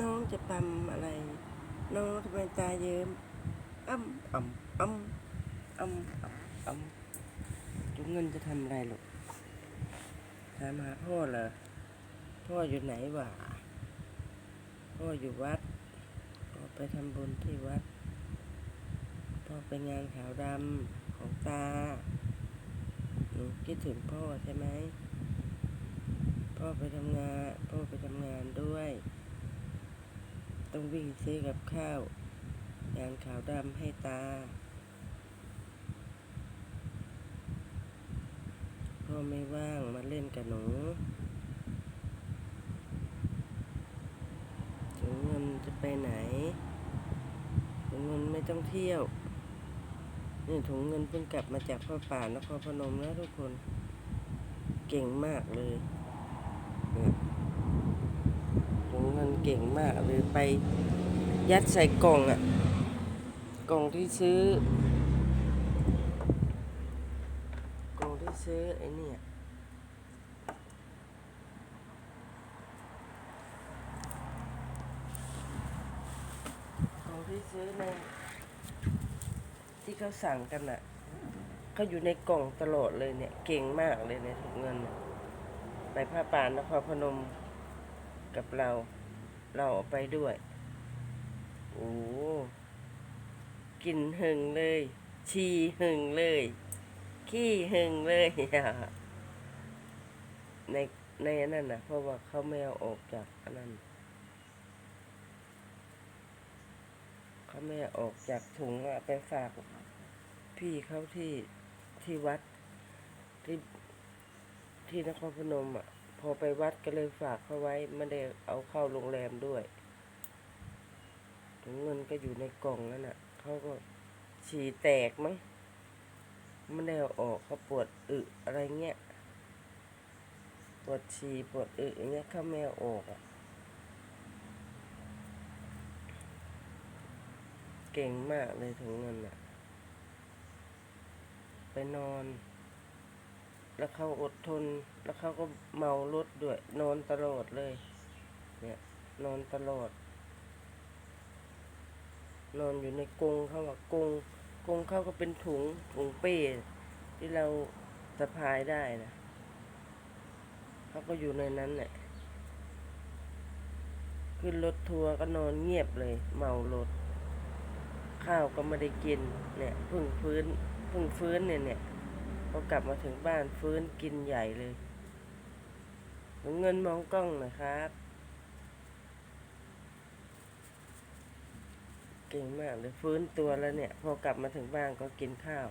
น้องจะปั๊มอะไร น้องทำไมตาเยิ้มอ้ำอ่ำอ้ำอ้ำอ่ำอ้ำจุงเงินจะทำอะไรหรอกถามหาพ่อเหรอพ่ออยู่ไหนวะพ่ออยู่วัดพ่อไปทำบุญที่วัดพ่อไปงานขาวดำของตาหนูคิดถึงพ่อใช่ไหมพ่อไปทำงาน พ่อไปทำงานด้วย ต้องวิ่งซื้อกับข้าวงานขาวดำให้ตา พ่อไม่ว่างมาเล่นกับหนูถุงเงินจะไปไหนถุงเงินไม่ต้องเที่ยวนี่ถุงเงินเพิ่งกลับมาจากพ่อป่านครพนมแล้วทุกคน เก่งมากเลยเนี่ย เก่งมากเลยไปยัดใส่กล่องอะกล่องที่ซื้อ กล่องที่ซื้อไอ้นี่กล่องที่ซื้อในที่เขาสั่งกันอะเขาอยู่ในกล่องตลอดเลยเนี่ย เก่งมากเลยเนี่ยถุงเงินน่ะไปผ้าป่านนครพนมกับเรา เราเอาไปด้วย โอ้กินหึงเลย ชีหึงเลย ขี้หึงเลยในในอันนั้นนะเพราะว่าเขาไม่เอาออกจากอันนั้นเขาไม่เอาออกจากถุงอะไปฝากพี่เขาที่ที่วัดที่ที่นครพนมอะ พอไปวัดก็เลยฝากเขาไว้ไม่ได้เอาเข้าโรงแรมด้วยถุงเงินก็อยู่ในกล่องนั่นน่ะเขาก็ฉี่แตกมั้งไม่ได้เอาออกเขาปวดอึอะไรเงี้ยปวดฉี่ปวดอึอย่างเงี้ยเขาไม่เอาออกอะเก่งมากเลยถุงเงินอะ ไปนอน แล้วเขาอดทน แล้วเขาก็เมารถด้วย นอนตลอดเลย เนี่ยนอนตลอด นอนอยู่ในกรงเขาว่ากรงกรงเขาก็เป็นถุงถุงเป้ที่เราสะพายได้นะเขาก็อยู่ในนั้นแหละขึ้นรถทัวร์ก็นอนเงียบเลย เมารถ ข้าวก็ไม่ได้กิน เนี่ยพิ่งฟื้นพิ่งฟื้นเนี่ยเนี่ย พอกลับมาถึงบ้านฟื้นกินใหญ่เลยหนูเงินมองกล้องหน่อยครับ เก่งมากเลยฟื้นตัวแล้วเนี่ย พอกลับมาถึงบ้านก็กินข้าว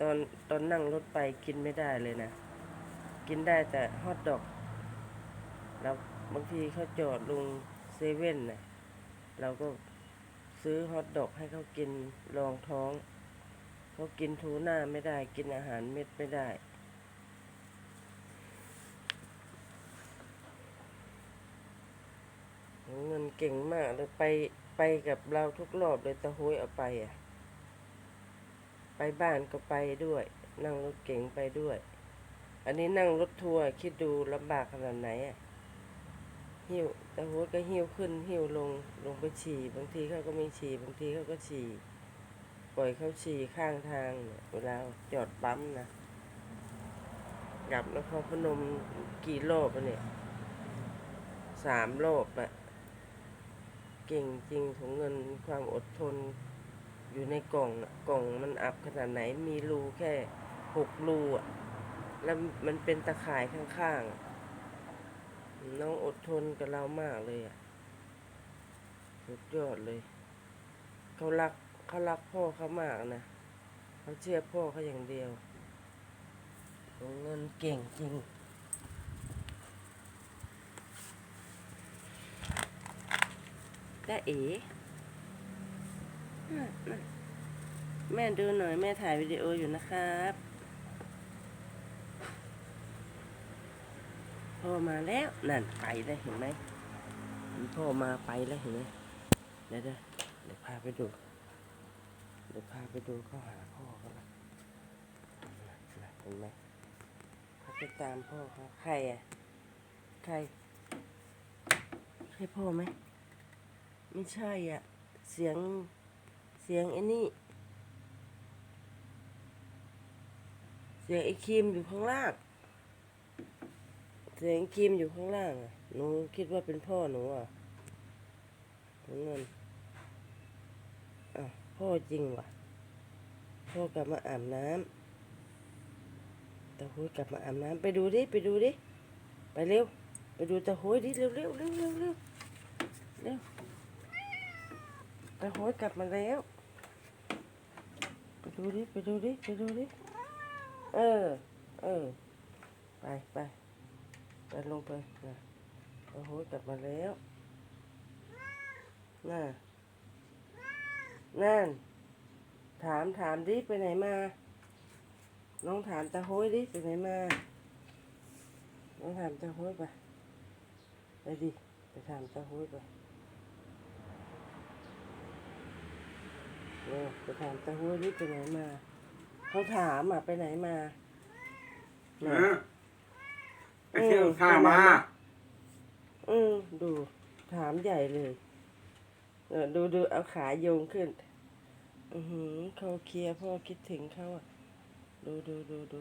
ตอนตอนนั่งรถไปกินไม่ได้เลยนะ กินได้แต่ฮอทดอก แล้วบางทีเขาจอดลงเซเว่นนะเราก็ซื้อฮอทดอกให้เขากินรองท้อง เขากินทูน่าไม่ได้ กินอาหารเม็ดไม่ได้ เงินเก่งมากเลยไปไปกับเราทุกรอบเลยตะโหยเอาไปอะ ไปบ้านก็ไปด้วย นั่งรถเก๋งไปด้วย อันนี้นั่งรถทัวร์คิดดูลำบากขนาดไหนอะหิวตะโหยก็หิวขึ้นหิวลงลงไปฉี่บางทีเขาก็ไม่ฉี่บางทีเขาก็ฉี่ ปล่อยเขาฉี่ข้างทางเนี่ยเวลาจอดปั๊มนะกลับนครพนมกี่รอบอะเนี่ยสามรอบอะเก่งจริงถุงเงินความอดทน อยู่ในกล่องน่ะกล่องมันอับขนาดไหนมีรูแค่หกรูอะแล้วมันเป็นตะข่ายข้างๆ น้องอดทนกับเรามากเลยอะสุดยอดเลย เขารัก เขารักพ่อเขามากนะเขาเชื่อพ่อเขาอย่างเดียวถุงเงินเก่งจริงได้เอ๋แม่ดูหน่อย แม่ถ่ายวิดีโออยู่นะครับพ่อมาแล้วนั่นไปแล้วเห็นไหมพ่อมาไปแล้วเห็นไหมเดี๋ยวเดี๋ยวพาไปดู ดี๋ยวพาไปดูเขาหาพ่อเขาละน่ะเห็นไหมเขาไปตามพ่อเขาใครอะ ใคร ใช่พ่อไหม ไม่ใช่อะ เสียง เสียงไอ้นี่ เสียงไอ้ครีมอยู่ข้างล่าง เสียงครีมอยู่ข้างล่างอะ หนูคิดว่าเป็นพ่อหนูอะถุงเงิน พ่อจริงว่ะ พ่อกลับมาอาบน้ำตาหุยกลับมาอาบน้ำไปดูดิ ไปดูดิ ไปเร็ว ไปดูตาหุยดิเร็วเร็วเร็วเร็วเร็วเร็วตาหุยกลับมาแล้ว ไปดูดิ ไปดูดิ ไปดูดิ เออ เออ ไปไปไปลงไปนะตาหุยกลับมาแล้วน่ะ นั่น ถามถามดิไปไหนมาลองถามตาโฮ้ยดิไปไหนมาลองถามตาโฮ้ยไปไปดิไปถามตาโฮ้ยไปเออไปถามตาโฮ้ยดิไปไหนมาเขาถามอะไปไหนมาเอน่ะอไปเที่ยวข้ามา อืมดู ถามใหญ่เลยเออ ดูดูเอาขาโยงขึ้น อือหือเขาเคลียร์พ่อคิดถึงเขาอะ ดูดูดูดู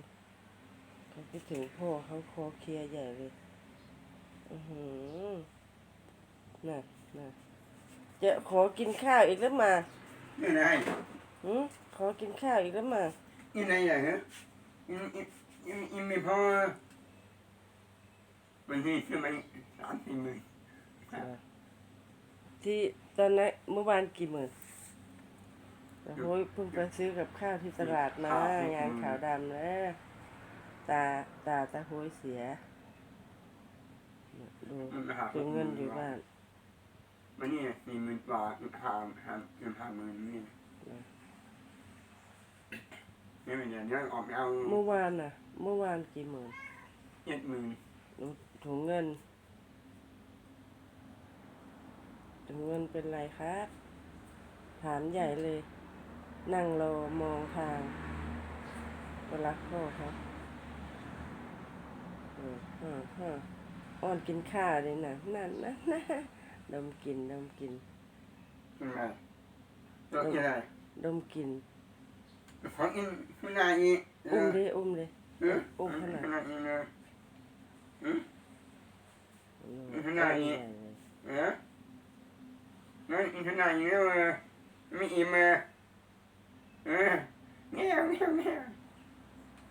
เขาคิดถึงพ่อเขาคอเคลียร์ใหญ่เลย อือหือน่ะน่ะจะขอกินข้าวอีกแล้วมานี่ไงหืมขอกินข้าวอีกแล้วมานี่ไงอย่างเงี้ยอินอินอินอินไม่พอวันนี้ซื้อมาสามสี่หมื่นที่ ตอนนั้นเมื่อวานกี่หมื่นแต่โอ้ยเพิ่งไปซื้อกับข้าวที่ตลาดมา งานขาวดำนะตาตาตาโห้ยเสีย ดูมันมาหาดูเงินอยู่บ้านวันนี้สี่หมื่นกว่าหาหาเงินห้าหมื่นนี่นี่มันอย่างนี้ออกเอาเมื่อวานน่ะ เมื่อวานกี่หมื่นเจ็ดหมื่นดูถุงเงิน ถุงเงินเป็นไรครับ ถามใหญ่เลย นั่งรอมองทางก็รักพ่อครับเออฮะฮะอ้อนกินข้าวเลยนะนั่นนะนะดมกินดมกินยังไงตัวยังไงดมกินของอินขนาดนี้อุ้มดิอุ้มเลยเอออุ้มขนาดขนาดนี้เลยอืมขนาดนี้อ้อใหญ่เลยเออ นั่นอินขนาดนี้เลยไม่อิ่มเลยเออเงี้ยวเงี้ยวเงี้ยว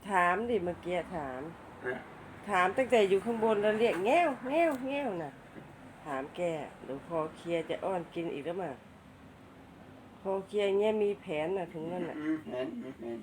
ถามดิเมื่อกี้ถามเออถามตั้งแต่อยู่ข้างบนแล้วเรียกแง้วแง้วแง้วน่ะ ถามแกเดี๋ยวพอเคลียร์จะอ้อนกินอีกแล้วมาพอเคลียร์เงี้ยมีแผนน่ะถึงนั่นน่ะอืมเห็นเห็น